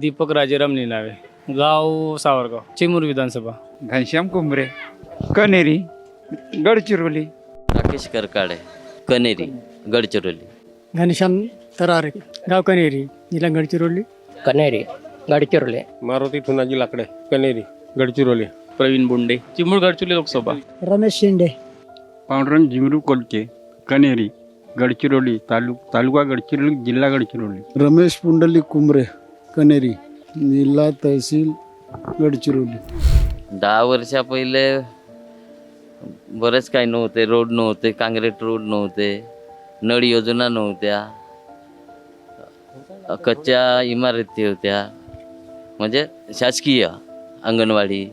दीपक राजेराम निनावे गाव सावरगाव चिमूर विधानसभा. घनश्याम कुंभरे कनेरी गडचिरोली. राकेश करकाडे कनेरी गडचिरोली. घनश्याम तरारे गाव कनेरी जिल्हा गडचिरोली. कनेरी गडचिरोली. मारुती ठुनाजी लाकडे कनेरी गडचिरोली. प्रवीण बोंडे चिमूर गडचिरोली लोकसभा. रमेश शिंदे. पांडुरंग झिमरू कोलके कनेरी गडचिरोली तालुक तालुका गडचिरोली जिल्हा गडचिरोली. रमेश पुंडलिक कुंभरे. कनेरी जिल्हा तहसील गडचिरोली. दहा वर्षा पहिले बरेच काही नव्हते रोड नव्हते काँक्रीट रोड नव्हते नळ योजना नव्हत्या. कच्च्या इमारती होत्या. म्हणजे शासकीय अंगणवाडी.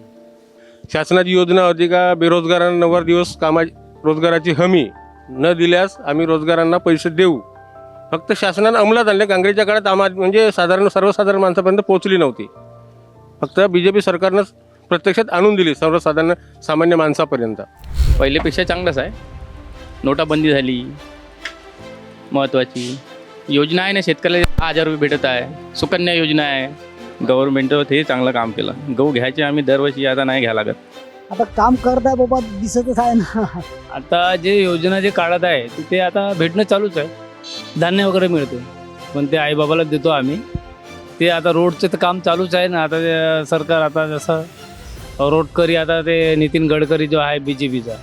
शासनाची योजना होती का बेरोजगारांना नव्वद दिवस कामा रोजगाराची हमी न दिल्यास आम्ही रोजगारांना पैसे देऊ? फक्त शासनानं अंमलात आणले. काँग्रेसच्या काळात आम्हा म्हणजे साधारण सर्वसाधारण माणसापर्यंत पोहोचली नव्हती. फक्त बी जे पी सरकारनं प्रत्यक्षात आणून दिली सर्वसाधारण सामान्य माणसापर्यंत. पहिलेपेक्षा चांगलंच आहे. नोटाबंदी झाली. महत्त्वाची योजना आहे ना शेतकऱ्याला दहा हजार रुपये भेटत आहे. सुकन्या योजना आहे. गव्हर्नमेंटवर ते चांगलं काम केलं. गहू घ्यायचे आम्ही दरवर्षी आता नाही घ्या लागत. आता काम करताय बाबा दिसतच आहे ना. आता जे योजना जे काढत आहे ते- ते आता भेटणं चालूच आहे. धान्य वगैरे मिळते. पण ते आईबाबाला देतो आम्ही. ते आता रोडचं तर काम चालूच आहे ना. आता ते सरकार आता जसं रोडकरी आता ते नितीन गडकरी जो आहे बी जे पीचा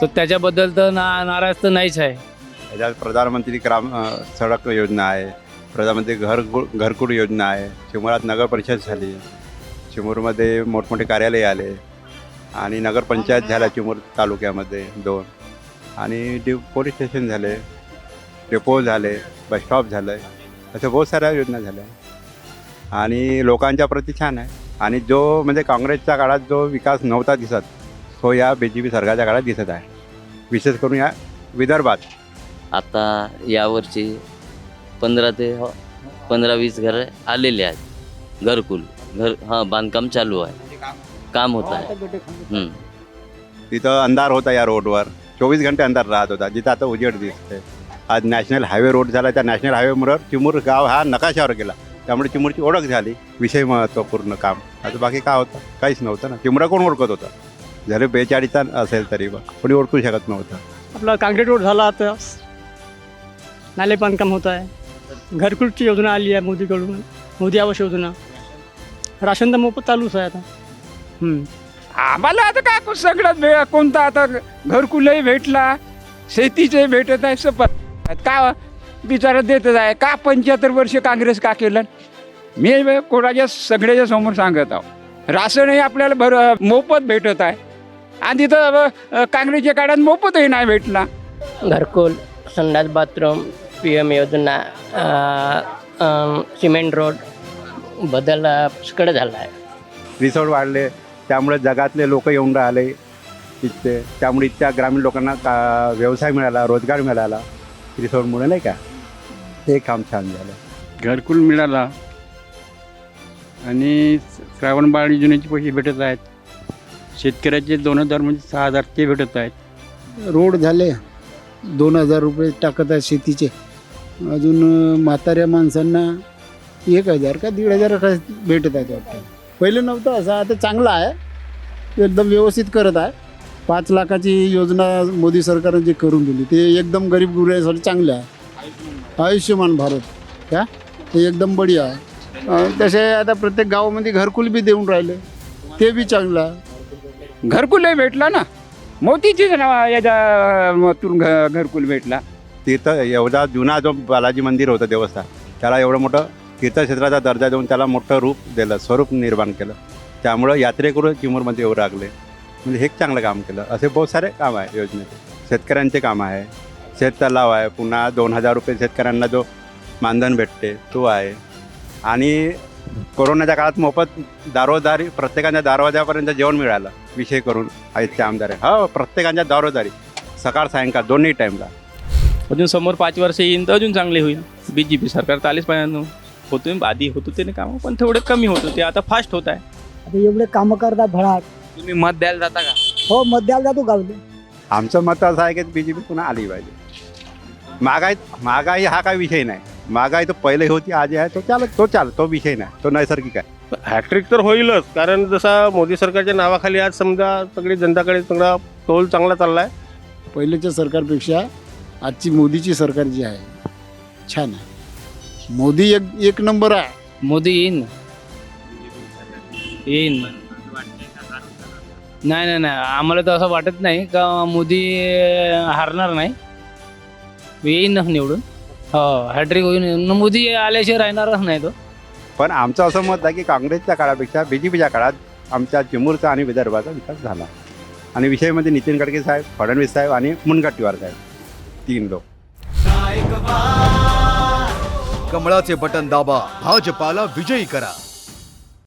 तर त्याच्याबद्दल तर ना नाराज तर नाहीच आहे. त्याच्यात प्रधानमंत्री ग्राम सडक योजना आहे. प्रधानमंत्री घर घरकुल योजना आहे. चिमूरात नगर परिषद झाली. चिमूरमध्ये मोठमोठे कार्यालय आले. आणि नगरपंचायत झाल्या चिमूर तालुक्यामध्ये दोन. आणि डी पोलीस स्टेशन झाले. डेपो झाले बसस्टॉप झालं अशा बहुत साऱ्या योजना झाल्या. आणि लोकांच्या प्रती छान आहे. आणि जो म्हणजे काँग्रेसच्या काळात जो विकास नव्हता दिसत तो या बी जे पी सरकारच्या काळात दिसत आहे. विशेष करून या विदर्भात. आता यावर्षी पंधरा ते हो, पंधरा वीस घरं आलेले आहेत. घरकुल घर हां बांधकाम चालू आहे. काम होत आहे. हम्म. तिथं अंधार होता या रोडवर. चोवीस घंटे अंधार राहत होता. जिथं आता उजेड दिसते आज नॅशनल हायवे रोड झाला त्या नॅशनल हायवेमुळं चिमूर गाव हा नकाशावर गेला. त्यामुळे चिमूरची ओळख झाली. विषय महत्त्वपूर्ण काम. आता बाकी काय होतं? काहीच नव्हतं ना. चिमूरा कोण ओळखत होतं? झाले बेचाळीसचा असेल तरी बा कोणी ओळखू शकत नव्हतं. आपला काँक्रीट रोड झाला आता. नाले बांधकाम होत आहे. घरकुलची योजना आली आहे मोदीकडून. मोदी आवास योजना. राशन तर मोफत चालूच आहे आता. आम्हाला आता काय सगळं कोणता आता घरकुलही भेटला शेतीचे भेटत आहे सपत का बिचारा देतच आहे. का पंच्याहत्तर वर्ष काँग्रेस का केलं? मी कोणाच्या सगळ्याच्या समोर सांगत आहो. राशनही आपल्याला भर मोफत भेटत आहे. आणि तिथं काँग्रेसच्या काळात मोफतही नाही भेटला घरकुल संडास बाथरूम पी एम योजना सिमेंट रोड बदल पुष्कळ झाला आहे. रिसोर्ट वाढले. त्यामुळे जगातले लोक येऊन राहिले. इथे त्यामुळे इथल्या ग्रामीण लोकांना का व्यवसाय मिळाला रोजगार मिळाला. रिसोर्टमुळे नाही का ते काम छान झालं. घरकुल मिळाला. आणि श्रावणबाळ योजनेचे पैसे भेटत आहेत. शेतकऱ्याचे दोन हजार म्हणजे सहा हजार ते भेटत आहेत. रोड झाले. दोन हजार रुपये टाकत आहे शेतीचे. अजून म्हाताऱ्या माणसांना एक हजार का दीड हजार का भेटत आहेत वाटतं. पहिले नव्हतं असं. आता चांगलं आहे. एकदम व्यवस्थित करत आहे. पाच लाखाची योजना मोदी सरकारने जे करून दिली ते एकदम गरीब गुऱ्यासाठी चांगलं आहे. आयुष्यमान भारत का ते एकदम बढिया आहे. तसे आता प्रत्येक गावामध्ये घरकुल बी देऊन राहिले ते बी चांगलं आहे. घरकुलही भेटला ना? मोतीचीच ना याच्यातून घ घरकुल भेटला. तिथं एवढा जुना जो बालाजी मंदिर होतं देवस्थान त्याला एवढं मोठं तीर्थक्षेत्राचा दर्जा देऊन त्याला मोठं रूप दिलं स्वरूप निर्माण केलं. त्यामुळं यात्रेकरू चिमूरमध्ये येऊ लागले. म्हणजे हे एक चांगलं काम केलं. असे बहुत सारे काम आहे योजनेचे. शेतकऱ्यांचे काम आहे. शेत तलाव आहे. पुन्हा दोन हजार रुपये शेतकऱ्यांना जो मानधन भेटते तो आहे. आणि कोरोनाच्या काळात मोफत दारोदारी प्रत्येकाच्या दारवाज्यापर्यंत जेवण मिळालं विषय करून आजचे आमदार आहे. हो प्रत्येकाच्या दारोदारी. सकाळ सायंकाळ दोन्ही टाईमला अजून समोर पाच वर्ष येईन तर अजून चांगले होईल. बी जे पी सरकार तर आलेच पाहिजे होतो आधी होत होते ना कामं पण थोडे कमी होत होते. आता फास्ट होत आहे. आता एवढे कामं करतात भडाक तुम्ही मत द्यायला जाता का? हो मत द्यायला जातो गावले आमचं मत असं आहे की बी जे पी पुन्हा आली पाहिजे. महागाई महागाई हा काय विषय नाही. महागाई तो पहिले होती आज आहे तो चालत तो चालत तो विषय नाही तो नैसर्गिक आहे. हॅट्रिक तर होईलच कारण जसा मोदी सरकारच्या नावाखाली आज समजा सगळी जनताकडे सगळा तोल चांगला चालला आहे पहिल्याच्या सरकारपेक्षा आजची मोदीची सरकार जी आहे छान आहे. मोदी एक एक नंबर आहे. मोदी येईन. येईन. नाही नाही नाही. आम्हाला तर असं वाटत नाही का मोदी हारणार नाही. येईन ना निवडून. हो हॅट्रिक होईन. न मोदी आल्याशिवाय राहणारच नाही तो. पण आमचं असं मत आहे की काँग्रेसच्या काळापेक्षा बी जे पीच्या काळात आमच्या चिमूरचा आणि विदर्भाचा विकास झाला. आणि विषयामध्ये नितीन गडकरी साहेब फडणवीस साहेब आणि मुनगट्टीवार साहेब. तीन लोक. कमळाचे बटन दाबा. भाजपाला विजयी करा.